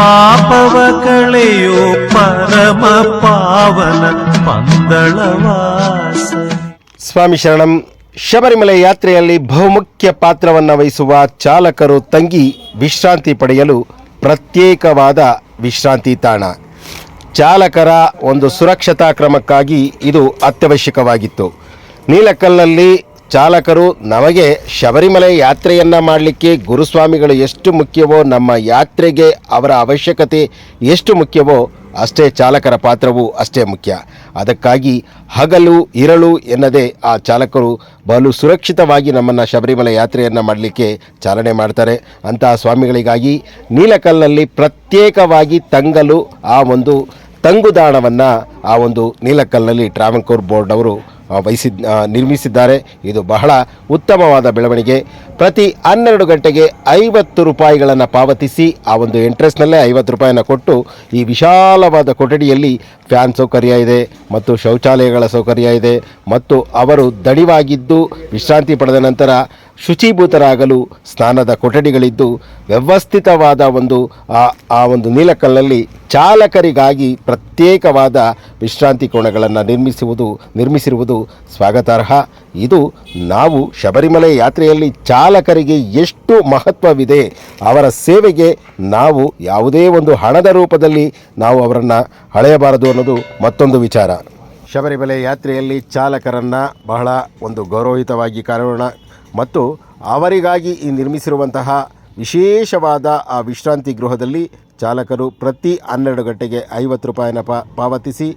ಪಾಪವ ಕಳೆಯೋ ಪರಮ ಪಾವನ ಪಂದಳವಾಸ. ಸ್ವಾಮಿ ಶರಣಂ, ಶಬರಿಮಲೆ ಯಾತ್ರೆಯಲ್ಲಿ ಬಹುಮುಖ್ಯ ಪಾತ್ರವನ್ನು ವಹಿಸುವ ಚಾಲಕರು ತಂಗಿ ವಿಶ್ರಾಂತಿ ಪಡೆಯಲು ಪ್ರತ್ಯೇಕವಾದ ವಿಶ್ರಾಂತಿ ತಾಣ. ಚಾಲಕರ ಒಂದು ಸುರಕ್ಷತಾ ಕ್ರಮಕ್ಕಾಗಿ ಇದು ಅತ್ಯವಶ್ಯಕವಾಗಿತ್ತು. ನೀಲಕಲ್ಲಲ್ಲಿ ಚಾಲಕರು ನಮಗೆ ಶಬರಿಮಲೆ ಯಾತ್ರೆಯನ್ನು ಮಾಡಲಿಕ್ಕೆ ಗುರುಸ್ವಾಮಿಗಳು ಎಷ್ಟು ಮುಖ್ಯವೋ, ನಮ್ಮ ಯಾತ್ರೆಗೆ ಅವರ ಅವಶ್ಯಕತೆ ಎಷ್ಟು ಮುಖ್ಯವೋ ಅಷ್ಟೇ ಚಾಲಕರ ಪಾತ್ರವೂ ಅಷ್ಟೇ ಮುಖ್ಯ. ಅದಕ್ಕಾಗಿ ಹಗಲು, ಇರಳು ಎನ್ನದೇ ಆ ಚಾಲಕರು ಬಲು ಸುರಕ್ಷಿತವಾಗಿ ನಮ್ಮನ್ನು ಶಬರಿಮಲೆ ಯಾತ್ರೆಯನ್ನು ಮಾಡಲಿಕ್ಕೆ ಚಾಲನೆ ಮಾಡ್ತಾರೆ. ಅಂತಹ ಸ್ವಾಮಿಗಳಿಗಾಗಿ ನೀಲಕಲ್ನಲ್ಲಿ ಪ್ರತ್ಯೇಕವಾಗಿ ತಂಗಲು ಆ ಒಂದು ತಂಗುದಾಣವನ್ನು ಆ ಒಂದು ನೀಲಕಲ್ನಲ್ಲಿ ಟ್ರಾವೆನ್ಕೋರ್ ಬೋರ್ಡ್ ಅವರು ವಹಿಸಿದ್ ನಿರ್ಮಿಸಿದ್ದಾರೆ. ಇದು ಬಹಳ ಉತ್ತಮವಾದ ಬೆಳವಣಿಗೆ. ಪ್ರತಿ ಹನ್ನೆರಡು ಗಂಟೆಗೆ ಐವತ್ತು ರೂಪಾಯಿಗಳನ್ನು ಪಾವತಿಸಿ, ಆ ಒಂದು ಎಂಟ್ರೆಸ್ನಲ್ಲೇ ಐವತ್ತು ರೂಪಾಯಿನ ಕೊಟ್ಟು, ಈ ವಿಶಾಲವಾದ ಕೊಠಡಿಯಲ್ಲಿ ಫ್ಯಾನ್ ಸೌಕರ್ಯ ಇದೆ, ಮತ್ತು ಶೌಚಾಲಯಗಳ ಸೌಕರ್ಯ ಇದೆ, ಮತ್ತು ಅವರು ದಡಿವಾಗಿದ್ದು ವಿಶ್ರಾಂತಿ ಪಡೆದ ನಂತರ ಶುಚಿಭೂತರಾಗಲು ಸ್ನಾನದ ಕೊಠಡಿಗಳಿದ್ದು, ವ್ಯವಸ್ಥಿತವಾದ ಒಂದು, ಆ ಆ ಒಂದು ನೀಲಕಲ್ಲಲ್ಲಿ ಚಾಲಕರಿಗಾಗಿ ಪ್ರತ್ಯೇಕವಾದ ವಿಶ್ರಾಂತಿ ಕೋಣಗಳನ್ನು ನಿರ್ಮಿಸುವುದು ನಿರ್ಮಿಸಿರುವುದು ಸ್ವಾಗತಾರ್ಹ. ಇದು ನಾವು ಶಬರಿಮಲೆ ಯಾತ್ರೆಯಲ್ಲಿ ಚಾಲಕರಿಗೆ ಎಷ್ಟು ಮಹತ್ವವಿದೆ, ಅವರ ಸೇವೆಗೆ ನಾವು ಯಾವುದೇ ಒಂದು ಹಣದ ರೂಪದಲ್ಲಿ ನಾವು ಅವರನ್ನು ಹಳೆಯಬಾರದು ಅನ್ನೋದು ಮತ್ತೊಂದು ವಿಚಾರ. ಶಬರಿಮಲೆ ಯಾತ್ರೆಯಲ್ಲಿ ಚಾಲಕರನ್ನು ಬಹಳ ಒಂದು ಗೌರವಯುತವಾಗಿ ಕಾಣೋಣ ಮತ್ತು ಅವರಿಗಾಗಿ ಈ ನಿರ್ಮಿಸಿರುವಂತಹ ವಿಶೇಷವಾದ ಆ ವಿಶ್ರಾಂತಿ ಗೃಹದಲ್ಲಿ ಚಾಲಕರು ಪ್ರತಿ ಹನ್ನೆರಡು ಗಂಟೆಗೆ ಐವತ್ತು ರೂಪಾಯಿನ ಪಾವತಿಸಿ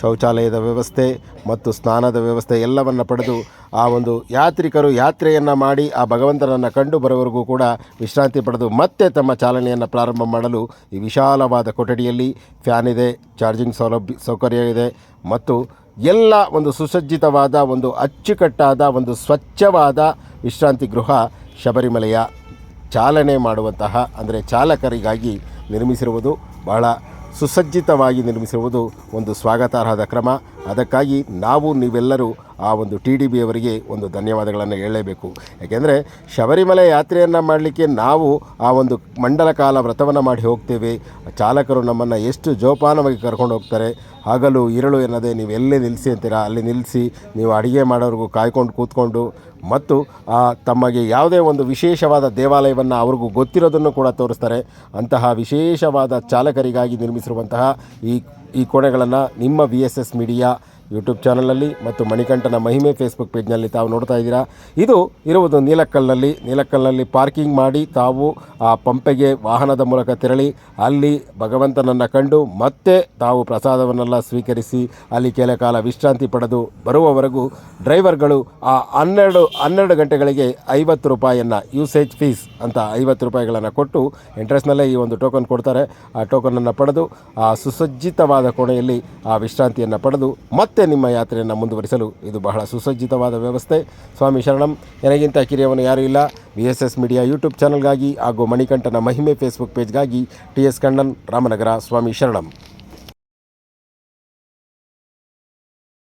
ಶೌಚಾಲಯದ ವ್ಯವಸ್ಥೆ ಮತ್ತು ಸ್ನಾನದ ವ್ಯವಸ್ಥೆ ಎಲ್ಲವನ್ನು ಪಡೆದು ಆ ಒಂದು ಯಾತ್ರಿಕರು ಯಾತ್ರೆಯನ್ನು ಮಾಡಿ ಆ ಭಗವಂತನನ್ನು ಕಂಡು ಬರೋವರೆಗೂ ಕೂಡ ವಿಶ್ರಾಂತಿ ಪಡೆದು ಮತ್ತೆ ತಮ್ಮ ಚಾಲನೆಯನ್ನು ಪ್ರಾರಂಭ ಮಾಡಲು ಈ ವಿಶಾಲವಾದ ಕೊಠಡಿಯಲ್ಲಿ ಫ್ಯಾನ್ ಇದೆ, ಚಾರ್ಜಿಂಗ್ ಸೌಲಭ್ಯ, ಸೌಕರ್ಯ ಇದೆ ಮತ್ತು ಎಲ್ಲ ಒಂದು ಸುಸಜ್ಜಿತವಾದ ಒಂದು ಅಚ್ಚುಕಟ್ಟಾದ ಒಂದು ಸ್ವಚ್ಛವಾದ ವಿಶ್ರಾಂತಿ ಗೃಹ ಶಬರಿಮಲೆಯ ಚಾಲನೆ ಮಾಡುವಂತಹ, ಅಂದರೆ ಚಾಲಕರಿಗಾಗಿ ನಿರ್ಮಿಸಿರುವುದು ಬಹಳ ಸುಸಜ್ಜಿತವಾಗಿ ನಿರ್ಮಿಸಿರುವುದು ಒಂದು ಸ್ವಾಗತಾರ್ಹದ ಕ್ರಮ. ಅದಕ್ಕಾಗಿ ನಾವು ನೀವೆಲ್ಲರೂ ಆ ಒಂದು ಟಿ ಡಿ ಬಿ ಅವರಿಗೆ ಒಂದು ಧನ್ಯವಾದಗಳನ್ನು ಹೇಳಲೇಬೇಕು. ಯಾಕೆಂದರೆ ಶಬರಿಮಲೆ ಯಾತ್ರೆಯನ್ನು ಮಾಡಲಿಕ್ಕೆ ನಾವು ಆ ಒಂದು ಮಂಡಲ ಕಾಲ ವ್ರತವನ್ನು ಮಾಡಿ ಹೋಗ್ತೇವೆ. ಚಾಲಕರು ನಮ್ಮನ್ನು ಎಷ್ಟು ಜೋಪಾನವಾಗಿ ಕರ್ಕೊಂಡು ಹೋಗ್ತಾರೆ. ಹಗಲು ಇರಳು ಎನ್ನದೆ ನೀವು ಎಲ್ಲೇ ನಿಲ್ಲಿಸಿ ಅಂತೀರಾ? ಅಲ್ಲಿ ನಿಲ್ಲಿಸಿ ನೀವು ಅಡುಗೆ ಮಾಡೋರಿಗೂ ಕಾಯ್ಕೊಂಡು ಕೂತ್ಕೊಂಡು ಮತ್ತು ಆ, ತಮಗೆ ಯಾವುದೇ ಒಂದು ವಿಶೇಷವಾದ ದೇವಾಲಯವನ್ನು ಅವ್ರಿಗೂ ಗೊತ್ತಿರೋದನ್ನು ಕೂಡ ತೋರಿಸ್ತಾರೆ. ಅಂತಹ ವಿಶೇಷವಾದ ಚಾಲಕರಿಗಾಗಿ ನಿರ್ಮಿಸಿರುವಂತಹ ಈ ಈ ಕೋಣೆಗಳನ್ನು ನಿಮ್ಮ V S S media YouTube ಚಾನಲಲ್ಲಿ ಮತ್ತು ಮಣಿಕಂಠನ ಮಹಿಮೆ ಫೇಸ್ಬುಕ್ ಪೇಜ್ನಲ್ಲಿ ತಾವು ನೋಡ್ತಾ ಇದ್ದೀರಾ. ಇದು ಇರುವುದು ನೀಲಕ್ಕಲ್ನಲ್ಲಿ. ನೀಲಕ್ಕಲ್ನಲ್ಲಿ ಪಾರ್ಕಿಂಗ್ ಮಾಡಿ ತಾವು ಆ ಪಂಪೆಗೆ ವಾಹನದ ಮೂಲಕ ತೆರಳಿ ಅಲ್ಲಿ ಭಗವಂತನನ್ನು ಕಂಡು ಮತ್ತೆ ತಾವು ಪ್ರಸಾದವನ್ನೆಲ್ಲ ಸ್ವೀಕರಿಸಿ ಅಲ್ಲಿ ಕೆಲ ಕಾಲ ವಿಶ್ರಾಂತಿ ಪಡೆದು ಬರುವವರೆಗೂ ಡ್ರೈವರ್ಗಳು ಆ ಹನ್ನೆರಡು ಹನ್ನೆರಡು ಗಂಟೆಗಳಿಗೆ ಐವತ್ತು ರೂಪಾಯಿಯನ್ನು ಯೂಸೇಜ್ ಫೀಸ್ ಅಂತ ಐವತ್ತು ರೂಪಾಯಿಗಳನ್ನು ಕೊಟ್ಟು ಇಂಟ್ರೆಸ್ಟ್ನಲ್ಲೇ ಈ ಒಂದು ಟೋಕನ್ ಕೊಡ್ತಾರೆ. ಆ ಟೋಕನನ್ನು ಪಡೆದು ಆ ಸುಸಜ್ಜಿತವಾದ ಕೋಣೆಯಲ್ಲಿ ಆ ವಿಶ್ರಾಂತಿಯನ್ನು ಪಡೆದು ಮತ್ತೆ ನಿಮ್ಮ ಯಾತ್ರೆಯನ್ನು ಮುಂದುವರಿಸಲು ಇದು ಬಹಳ ಸುಸಜ್ಜಿತವಾದ ವ್ಯವಸ್ಥೆ. ಸ್ವಾಮಿ ಶರಣಂ, ನನಗಿಂತ ಕಿರಿಯವನು ಯಾರೂ ಇಲ್ಲ. V S S media YouTube ಚಾನಲ್ಗಾಗಿ ಹಾಗೂ ಮಣಿಕಂಠನ ಮಹಿಮೆ ಫೇಸ್ಬುಕ್ ಪೇಜ್ಗಾಗಿ ಟಿ ಎಸ್ ಕಣ್ಣನ್ ರಾಮನಗರ, ಸ್ವಾಮಿ ಶರಣಂ.